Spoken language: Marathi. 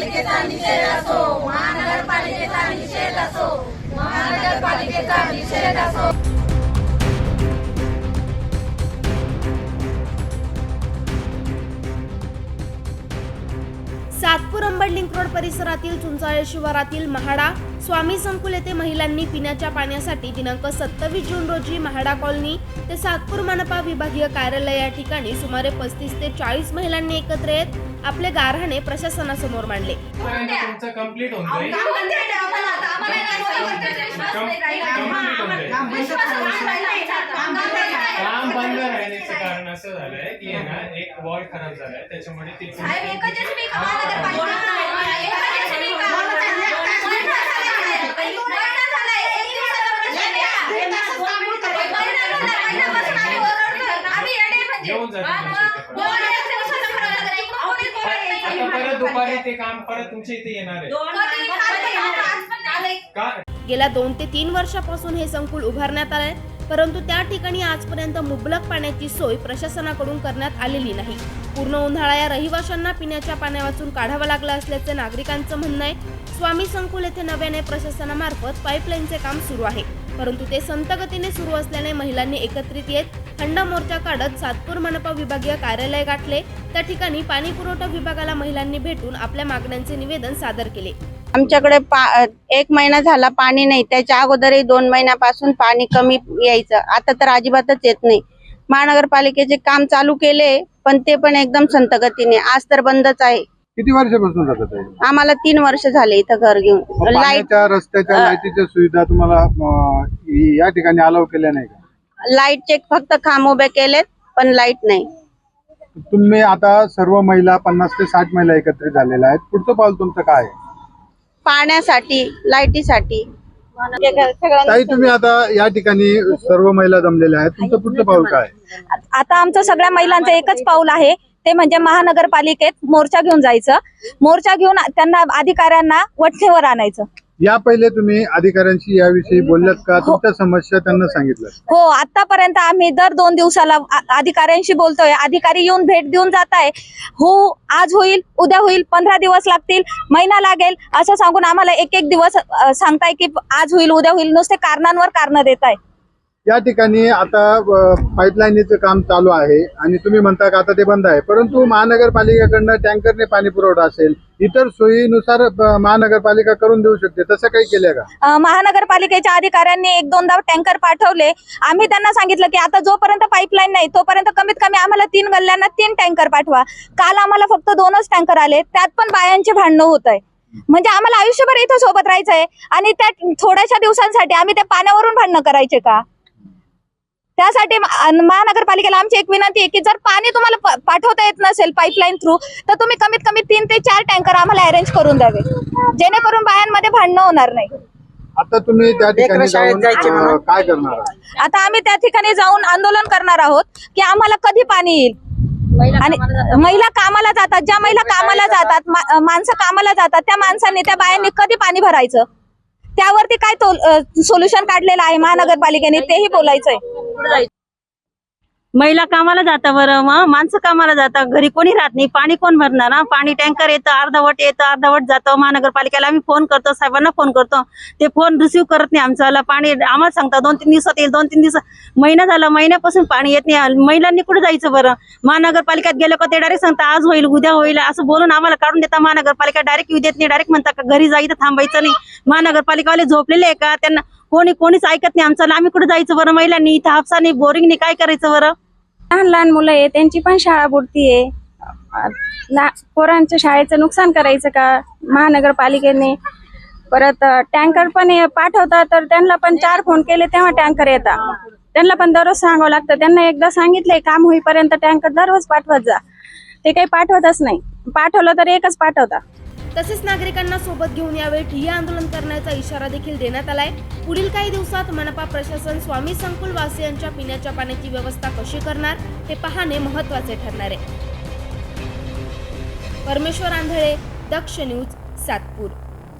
महानगरपालिकेचा निषेध असो महानगरपालिकेचा निषेध असो महानगरपालिकेचा निषेध असो. अंबड लिंक रोड परिसरातील चुंचाळे शिवारातील महाडा स्वामी संकुल येथे महिलांनी पिण्याच्या पाण्यासाठी दिनांक सत्तावीस जून रोजी महाडा कॉलनी ते सातपूर मनपा विभागीय कार्यालय या ठिकाणी सुमारे पस्तीस ते चाळीस महिलांनी एकत्र येत आपले गारहाणे प्रशासनासमोर मांडले काम असं झालंय की ना एक वॉल खराब झालाय त्याच्यामुळे ती येऊन जाते आता परत दुपारी ते काम परत तुमच्या इथे येणार आहे का गेल्या दोन ते तीन वर्षापासून हे संकुल उभारण्यात आलंय परंतु त्या ठिकाणी आजपर्यंत मुबलक पाण्याची सोय प्रशासनाकडून करण्यात आलेली नाही. पूर्ण उन्हाळा या रहिवाशांना पिण्याच्या पाण्यावाचून काढावं लागलं असल्याचे नागरिकांचं म्हणणं आहे. स्वामी संकुल येथे नव्याने प्रशासनामार्फत पाईपलाईनचे काम सुरू आहे. परंतु ते संतगतीने सुरू असल्याने महिलांनी एकत्रित येत थंड मोर्चा काढत सातपूर मनपा विभागीय कार्यालय गाठले. त्या ठिकाणी पाणी पुरवठा विभागाला महिलांनी भेटून आपल्या मागण्यांचे निवेदन सादर केले. आमच्याकडे पा एक महिना झाला पाणी नाही. त्याच्या अगोदरही दोन महिन्यापासून पाणी कमी यायचं. आता तर अजिबातच येत नाही. महानगरपालिकेचे काम चालू केले पण ते पण एकदम संत गतीने आज तर बंदच आहे. किती वर्षापासून आहे? आम्हाला तीन वर्ष झाले इथं घर घेऊन. लाइट पाण्याच्या रस्त्याच्या अ- लाईटीच्या सुविधा तुम्हाला अ, या ठिकाणी अलाव केल्या नाही का? लाईटचे फक्त खांब उभे केलेत पण लाइट नाही. तुम्ही आता सर्व महिला पन्नास ते साठ महिला एकत्रित झालेल्या आहेत. पुढचं पाऊल तुमचं काय आहे? पाण्यासाठी लाईटीसाठी. ताई तुम्ही आता या ठिकाणी सर्व महिला जमलेल्या आहेत. तुमचं पुढचं पाऊल काय? आता आमचं सगळ्या महिलांचं एकच पाऊल आहे. ते म्हणजे महानगरपालिकेत मोर्चा घेऊन जायचं. मोर्चा घेऊन त्यांना अधिकाऱ्यांना वठ्ठेवर आणायचं. या पहिले तुम्ही अधिकाऱ्यांशी याविषयी बोललात का? तुमच्या समस्या त्यांना सांगितलं हो आतापर्यंत आम्ही दर दोन दिवसाला अधिकाऱ्यांशी बोलतोय. अधिकारी येऊन भेट देऊन जात आहे हो आज होईल उद्या होईल पंधरा दिवस लागतील महिना लागेल असं सांगून आम्हाला एक एक दिवस सांगताय की आज होईल उद्या होईल नुसते कारणांवर कारण देत आहे या ठिकाणी आता पाईपलाईनीचं काम चालू आहे आणि तुम्ही म्हणता का आता ते बंद आहे. परंतु महानगरपालिकेकडनं टँकरने पाणी पुरवठा असेल इतर सोयीनुसार महानगरपालिका करून देऊ शकते. तसं काही केलं का? महानगरपालिकेच्या अधिकाऱ्यांनी एक दोनदा टँकर पाठवले. आम्ही त्यांना सांगितलं की आता जोपर्यंत पाईपलाईन नाही तोपर्यंत कमीत कमी आम्हाला तीन गल्ल्यांना तीन टँकर पाठवा. काल आम्हाला फक्त दोनच टँकर आले. त्यात पण बायांचे भांडणं होत आहे. म्हणजे आम्हाला आयुष्यभर इथं सोबत राहायचं आहे आणि त्या थोड्याशा दिवसांसाठी आम्ही त्या पाण्यावरून भांडणं करायचे का? त्यासाठी महानगरपालिकेला आमची एक विनंती आहे की जर पाणी तुम्हाला पाठवता येत नसेल पाईपलाईन थ्रू तर तुम्ही कमीत कमी तीन ते चार टँकर आम्हाला अरेंज करून द्यावे. जेणेकरून बायांमध्ये भांडणं होणार नाही. आता तुम्ही त्या ठिकाणी जाऊन काय करणार आहात? आता आम्ही त्या ठिकाणी जाऊन आंदोलन करणार आहोत की आम्हाला कधी पाणी येईल? आणि महिला कामाला जातात. ज्या महिला कामाला जातात. माणसं कामाला जातात त्या माणसांनी त्या बायांनी कधी पाणी भरायचं? त्यावरती काय सोल्युशन काढलेलं आहे महानगरपालिकेने तेही बोलायचंय. महिला कामाला जाता बरं मग माणसं कामाला जातात घरी कोणी राहत नाही. पाणी कोण भरणार ना पाणी टँकर येतं अर्धवट येतं अर्धवट जातं. महानगरपालिकेला आम्ही फोन करतो साहेबांना फोन करतो. ते फोन रिसिव्ह करत नाही आमच्याला पाणी आम्हाला सांगता दोन तीन दिवसात येईल दोन तीन दिवस महिना झाला महिन्यापासून पाणी येत नाही. महिलांनी कुठे जायचं बरं? महानगरपालिकेत गेलं का ते डायरेक्ट सांगता आज होईल उद्या होईल. असं बोलून आम्हाला काढून देता महानगरपालिका डायरेक्ट येऊ देत नाही डायरेक्ट म्हणता का घरी जायचं थांबायचं नाही. महानगरपालिकावाले झोपलेले आहे का? त्यांना कोणी कोणीच ऐकत नाही आमचं आम्ही कुठे जायचं बरं? महिलांनी इथं हापसाने बोरिंगनी काय करायचं बरं? लहान लहान मुलं आहे त्यांची पण शाळा बुडतीये अ, पोरांच्या शाळेचं नुकसान करायचं का? महानगरपालिकेने परत टँकर पण पाठवतात तर त्यांना पण चार फोन केले तेव्हा टँकर येतात त्यांना पण दररोज सांगावं लागतं. त्यांना एकदा सांगितलंय काम होईपर्यंत टँकर दररोज पाठवत जा. ते काही पाठवतच नाही. पाठवलं तर एकच पाठवतात तसेच नागरिकांना सोबत घेऊन यावेळी ठिय्या आंदोलन करण्याचा इशारा देखील देण्यात आलाय. पुढील काही दिवसात मनपा प्रशासन स्वामी संकुल वासियांच्या पिण्याच्या पाण्याची व्यवस्था कशी करणार हे पाहणे महत्त्वाचे ठरणार आहे. परमेश्वर आंधळे दक्ष न्यूज सातपूर.